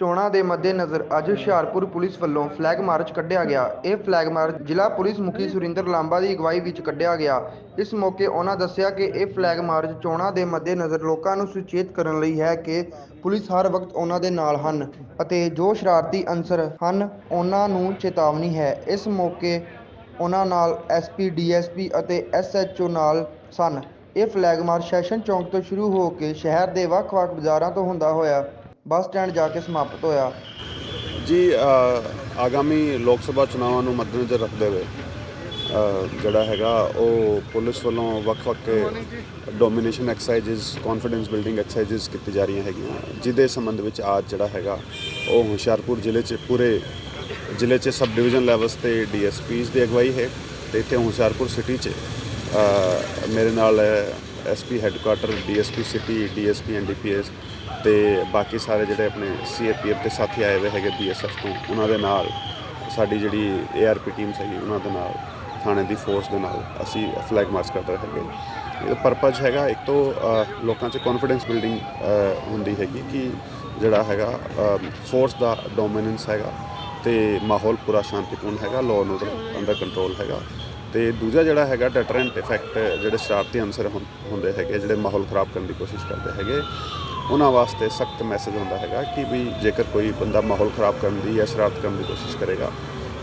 ਚੋਣਾਂ ਦੇ ਮੱਦੇਨਜ਼ਰ ਅੱਜ ਹੁਸ਼ਿਆਰਪੁਰ ਪੁਲਿਸ ਵੱਲੋਂ ਫਲੈਗ ਮਾਰਚ ਕੱਢਿਆ ਗਿਆ। ਇਹ ਫਲੈਗ ਮਾਰਚ ਜ਼ਿਲ੍ਹਾ ਪੁਲਿਸ ਮੁਖੀ ਸੁਰਿੰਦਰ ਲਾਂਬਾ ਦੀ ਅਗਵਾਈ ਵਿੱਚ ਕੱਢਿਆ ਗਿਆ। ਇਸ ਮੌਕੇ ਉਹਨਾਂ ਦੱਸਿਆ ਕਿ ਇਹ ਫਲੈਗ ਮਾਰਚ ਚੋਣਾਂ ਦੇ ਮੱਦੇਨਜ਼ਰ ਲੋਕਾਂ ਨੂੰ ਸੁਚੇਤ ਕਰਨ ਲਈ ਹੈ ਕਿ ਪੁਲਿਸ ਹਰ ਵਕਤ ਉਹਨਾਂ ਦੇ ਨਾਲ ਹਨ ਅਤੇ ਜੋ ਸ਼ਰਾਰਤੀ ਅਨਸਰ ਹਨ, ਉਹਨਾਂ ਨੂੰ ਚੇਤਾਵਨੀ ਹੈ। ਇਸ ਮੌਕੇ ਉਹਨਾਂ ਨਾਲ ਐਸਪੀ ਡੀਐਸਪੀ ਅਤੇ ਐਸਐਚਓ ਨਾਲ ਸਨ। ਇਹ ਫਲੈਗ ਮਾਰਚ ਸੈਸ਼ਨ ਚੌਂਕ ਤੋਂ ਸ਼ੁਰੂ ਹੋ ਕੇ ਸ਼ਹਿਰ ਦੇ ਵੱਖ-ਵੱਖ ਬਾਜ਼ਾਰਾਂ ਤੋਂ ਹੁੰਦਾ ਹੋਇਆ ਬੱਸ ਸਟੈਂਡ ਜਾ ਕੇ ਸਮਾਪਤ ਹੋਇਆ। ਜੀ ਆਗਾਮੀ ਲੋਕ ਸਭਾ ਚੁਣਾਵਾਂ ਨੂੰ ਮੱਦੇਨਜ਼ਰ ਰੱਖਦੇ ਹੋਏ ਜਿਹੜਾ ਹੈਗਾ, ਉਹ ਪੁਲਿਸ ਵੱਲੋਂ ਵੱਖ-ਵੱਖ domination exercises confidence building exercises ਕੀਤੀ ਜਾ ਰਹੀਆਂ ਹੈਗੀਆਂ, ਜਿਹਦੇ ਸੰਬੰਧ ਵਿੱਚ ਅੱਜ ਜਿਹੜਾ ਹੈਗਾ, ਉਹ ਹੁਸ਼ਿਆਰਪੁਰ ਜ਼ਿਲ੍ਹੇ 'ਚ, ਪੂਰੇ ਜ਼ਿਲ੍ਹੇ 'ਚ ਸਬ ਡਿਵੀਜ਼ਨ ਲੈਵਲਸ ਤੇ ਡੀਐਸਪੀਸ ਦੀ ਅਗਵਾਈ ਹੈ ਤੇ ਇੱਥੇ ਹੁਸ਼ਿਆਰਪੁਰ ਸਿਟੀ 'ਚ ਮੇਰੇ ਨਾਲ SP headquarter DSP city DSP NDPS ਤੇ ਬਾਕੀ ਸਾਰੇ ਜਿਹੜੇ ਆਪਣੇ ਸੀਏਪੀਐਫ ਦੇ ਸਾਥੀ ਆਏ ਹੋਏ ਹੈਗੇ ਬੀਐਸਐਫ ਤੋਂ, ਉਹਨਾਂ ਦੇ ਨਾਲ, ਸਾਡੀ ਜਿਹੜੀ ਏਆਰਪੀ ਟੀਮ ਹੈਗੀ, ਉਹਨਾਂ ਦੇ ਨਾਲ, ਥਾਣੇ ਦੀ ਫੋਰਸ ਦੇ ਨਾਲ ਅਸੀਂ ਫਲੈਗ ਮਾਰਚ ਕਰ ਰਹੇ ਹੈਗੇ ਇਹਦਾ ਪਰਪਸ ਹੈਗਾ, ਇੱਕ ਤੋਂ ਲੋਕਾਂ 'ਚ ਕੌਨਫੀਡੈਂਸ ਬਿਲਡਿੰਗ ਹੁੰਦੀ ਹੈਗੀ ਕਿ ਜਿਹੜਾ ਹੈਗਾ ਫੋਰਸ ਦਾ ਡੋਮੀਨੈਂਸ ਹੈਗਾ ਤੇ ਮਾਹੌਲ ਪੂਰਾ ਸ਼ਾਂਤੀਪੂਰਨ ਹੈਗਾ law and order under control ਹੈਗਾ ਤੇ ਦੂਜਾ ਜਿਹੜਾ ਹੈਗਾ ਡੈਟਰੈਂਟ ਇਫੈਕਟ ਜਿਹੜੇ ਸ਼ਰਾਰਤੀ ਅਨਸਰ ਹੁੰ- ਹੁੰਦੇ ਹੈਗੇ, ਜਿਹੜੇ ਮਾਹੌਲ ਖਰਾਬ ਕਰਨ ਦੀ ਕੋਸ਼ਿਸ਼ ਕਰਦੇ ਹੈਗੇ ਉਹਨਾਂ ਵਾਸਤੇ ਸਖਤ ਮੈਸੇਜ ਹੁੰਦਾ ਹੈਗਾ ਕਿ ਵੀ ਜੇਕਰ ਕੋਈ ਬੰਦਾ ਮਾਹੌਲ ਖਰਾਬ ਕਰਨ ਦੀ ਜਾਂ ਸ਼ਰਾਰਤ ਕਰਨ ਦੀ ਕੋਸ਼ਿਸ਼ ਕਰੇਗਾ,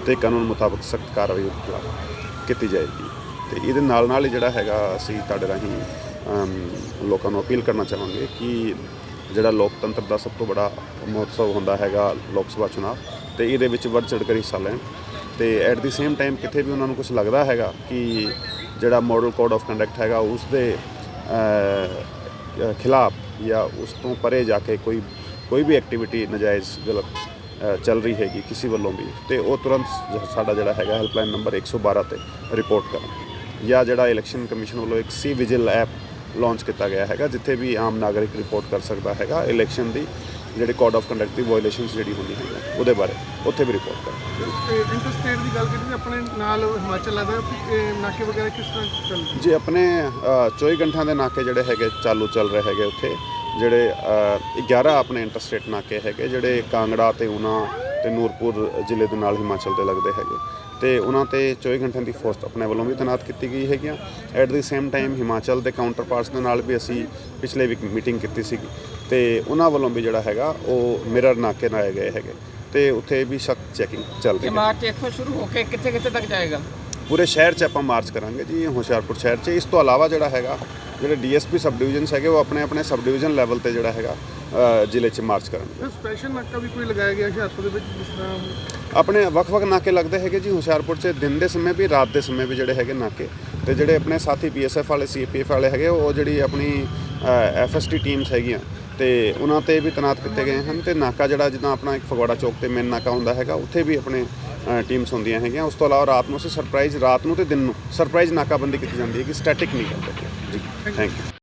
ਤੇ ਕਾਨੂੰਨ ਮੁਤਾਬਕ ਸਖਤ ਕਾਰਵਾਈ ਉਹਦੇ ਖਿਲਾਫ ਕੀਤੀ ਜਾਏਗੀ। ਤੇ ਇਹਦੇ ਨਾਲ ਨਾਲ ਹੀ ਜਿਹੜਾ ਹੈਗਾ, ਅਸੀਂ ਤੁਹਾਡੇ ਰਾਹੀਂ ਲੋਕਾਂ ਨੂੰ ਅਪੀਲ ਕਰਨਾ ਚਾਹਾਂਗੇ ਕਿ ਜਿਹੜਾ ਲੋਕਤੰਤਰ ਦਾ ਸਭ ਤੋਂ ਬੜਾ ਮਹੋਤਸਵ ਹੁੰਦਾ ਹੈਗਾ ਲੋਕ ਸਭਾ ਚੁਣਾਵ ਤੇ ਇਹਦੇ ਵਿੱਚ ਵੱਧ ਚੜ੍ਹ ਕੇ ਹਿੱਸਾ ਲੈਣ। ਤੇ ਐਟ ਦੀ ਸੇਮ ਟਾਈਮ ਕਿਤੇ ਵੀ ਉਹਨਾਂ ਨੂੰ ਕੁਝ ਲੱਗਦਾ ਹੈਗਾ ਕਿ ਜਿਹੜਾ ਮਾਡਲ ਕੋਡ ਆਫ ਕੰਡਕਟ ਹੈਗਾ ਉਸ ਦੇ ਖਿਲਾਫ ਜਾਂ ਉਸ ਤੋਂ ਪਰੇ ਜਾ ਕੇ ਕੋਈ ਕੋਈ ਵੀ ਐਕਟੀਵਿਟੀ ਨਜਾਇਜ਼ ਗਲਤ ਚੱਲ ਰਹੀ ਹੈਗੀ ਕਿਸੇ ਵੱਲੋਂ ਵੀ, ਤੇ ਉਹ ਤੁਰੰਤ ਸਾਡਾ ਜਿਹੜਾ ਹੈਗਾ ਹੈਲਪਲਾਈਨ ਨੰਬਰ 112 ਤੇ ਰਿਪੋਰਟ ਕਰਨ ਜਾਂ ਜਿਹੜਾ ਇਲੈਕਸ਼ਨ ਕਮਿਸ਼ਨ ਵੱਲੋਂ ਇੱਕ ਸੀ ਵਿਜਿਲ ਐਪ ਲਾਂਚ ਕੀਤਾ ਗਿਆ ਹੈਗਾ, ਜਿੱਥੇ ਵੀ ਆਮ ਨਾਗਰਿਕ ਰਿਪੋਰਟ ਕਰ ਸਕਦਾ ਹੈਗਾ ਇਲੈਕਸ਼ਨ ਦੀ। ਜਿਹੜੇ ਕੋਡ ਆਫ ਕੰਡਕਟ ਦੀ ਵਾਇਓਲੇਸ਼ਨਸ ਜਿਹੜੀ ਹੁੰਦੀ ਹੈਗੀ ਉਹਦੇ ਬਾਰੇ ਉੱਥੇ ਵੀ ਰਿਪੋਰਟ ਕਰਨ। ਇੰਟਰਸਟੇਟ ਦੀ ਗੱਲ ਕੀਤੀ ਆਪਣੇ ਨਾਲ ਹਿਮਾਚਲ ਲੱਗਦਾ ਕਿ ਇਹ ਨਾਕੇ ਵਗੈਰਾ ਕਿਸ ਤਰ੍ਹਾਂ ਚੱਲ ਜੀ ਆਪਣੇ ਅ, 24 ਘੰਟਿਆਂ ਦੇ ਨਾਕੇ ਜਿਹੜੇ ਹੈਗੇ ਚਾਲੂ ਚੱਲ ਰਹੇ ਹੈਗੇ ਉੱਥੇ ਜਿਹੜੇ ਅ, 11 ਆਪਣੇ ਇੰਟਰਸਟੇਟ ਨਾਕੇ ਹੈਗੇ ਜਿਹੜੇ ਕਾਂਗੜਾ ਤੇ ਉਨਾ ਤੇ ਨੂਰਪੁਰ ਜ਼ਿਲ੍ਹੇ ਦੇ ਨਾਲ ਹਿਮਾਚਲ ਦੇ ਲੱਗਦੇ ਹੈਗੇ। ਤੇ ਉਹਨਾਂ ਤੇ 24 ਘੰਟਿਆਂ ਦੀ ਫੋਰਸ ਆਪਣੇ ਵੱਲੋਂ ਵੀ ਤੈਨਾਤ ਕੀਤੀ ਗਈ ਹੈਗੀਆਂ। At the same time Himachal ਦੇ ਕਾਊਂਟਰ ਪਾਰਟਸ ਦੇ ਨਾਲ ਵੀ ਅਸੀਂ ਪਿਛਲੇ ਵੀਕ ਮੀਟਿੰਗ ਕੀਤੀ ਸੀਗੀ। ਤੇ ਉਹਨਾਂ ਵੱਲੋਂ ਵੀ ਜਿਹੜਾ ਹੈਗਾ ਉਹ ਮਿਰਰ ਨਾਕੇ ਲਾਏ ਗਏ ਹੈਗੇ। ਤੇ ਉੱਥੇ ਵੀ ਸਖਤ ਚੈਕਿੰਗ ਚੱਲ ਰਹੀ ਇਹ ਹੈ। ਮਾਰਚ ਇੱਥੋਂ ਸ਼ੁਰੂ ਹੋ ਕੇ ਕਿੱਥੇ ਕਿੱਥੇ ਤੱਕ ਜਾਏਗਾ? ਪੂਰੇ ਸ਼ਹਿਰ 'ਚ ਆਪਾਂ ਮਾਰਚ ਕਰਾਂਗੇ ਜੀ ਹੁਸ਼ਿਆਰਪੁਰ ਸ਼ਹਿਰ 'ਚ। ਇਸ ਤੋਂ ਇਲਾਵਾ ਜਿਹੜਾ ਹੈਗਾ ਜਿਹੜੇ ਡੀਐਸਪੀ ਸਬ ਡਿਵੀਜ਼ਨਸ ਹੈਗੇ ਉਹ ਆਪਣੇ ਆਪਣੇ ਸਬ ਡਿਵੀਜ਼ਨ ਲੈਵਲ ਤੇ ਜਿਹੜਾ ਹੈਗਾ ਅ, ਜ਼ਿਲ੍ਹੇ 'ਚ ਮਾਰਚ ਕਰਨਗੇ ਸਪੈਸ਼ਲ ਨਾਕਾ ਵੀ ਕੋਈ ਲਗਾਇਆ ਗਿਆ ਹੁਸ਼ਿਆਰਪੁਰ ਦੇ ਵਿੱਚ ਜਿਸ ਤਰ੍ਹਾਂ ਆਪਣੇ ਵੱਖ-ਵੱਖ ਨਾਕੇ ਲੱਗਦੇ ਹੈਗੇ ਜੀ ਹੁਸ਼ਿਆਰਪੁਰ 'ਚ ਦਿਨ ਦੇ ਸਮੇਂ ਵੀ ਰਾਤ ਦੇ ਸਮੇਂ ਵੀ ਜਿਹੜੇ ਹੈਗੇ ਨਾਕੇ। ਤੇ ਜਿਹੜੇ ਆਪਣੇ ਸਾਥੀ ਬੀਐਸਐਫ ਵਾਲੇ ਸੀਪੀਐਫ ਵਾਲੇ ਹੈਗੇ ਉਹ ਜਿਹੜੀ ਆਪਣੀ ਐਫਐਸਟੀ ਟੀਮਸ ਹੈਗੀਆਂ ਤੇ ਉਹਨਾਂ ਤੇ ਵੀ ਤੈਨਾਤ ਕੀਤੇ ਗਏ ਹਨ ਤੇ ਨਾਕਾ ਜਿਹੜਾ ਜਿੱਦਾਂ ਆਪਣਾ ਇੱਕ ਫਗਵਾੜਾ ਚੌਕ ਤੇ ਮੇਨ ਨਾਕਾ ਹੁੰਦਾ ਹੈਗਾ, ਉੱਥੇ ਵੀ ਆਪਣੇ ਟੀਮਸ ਹੁੰਦੀਆਂ ਹੈਗੀਆਂ। ਉਸ ਤੋਂ ਇਲਾਵਾ ਰਾਤ ਨੂੰ ਅਸੀਂ ਸਰਪ੍ਰਾਈਜ਼ ਰਾਤ ਨੂੰ ਤੇ ਦਿਨ ਨੂੰ ਸਰਪ੍ਰਾਈਜ਼ ਨਾਕਾਬੰਦੀ ਕੀਤੀ ਜਾਂਦੀ ਹੈ ਕਿ ਸਟੈਟਿਕ ਨਹੀਂ ਕਰਦੇ। ਜੀ ਥੈਂਕ ਯੂ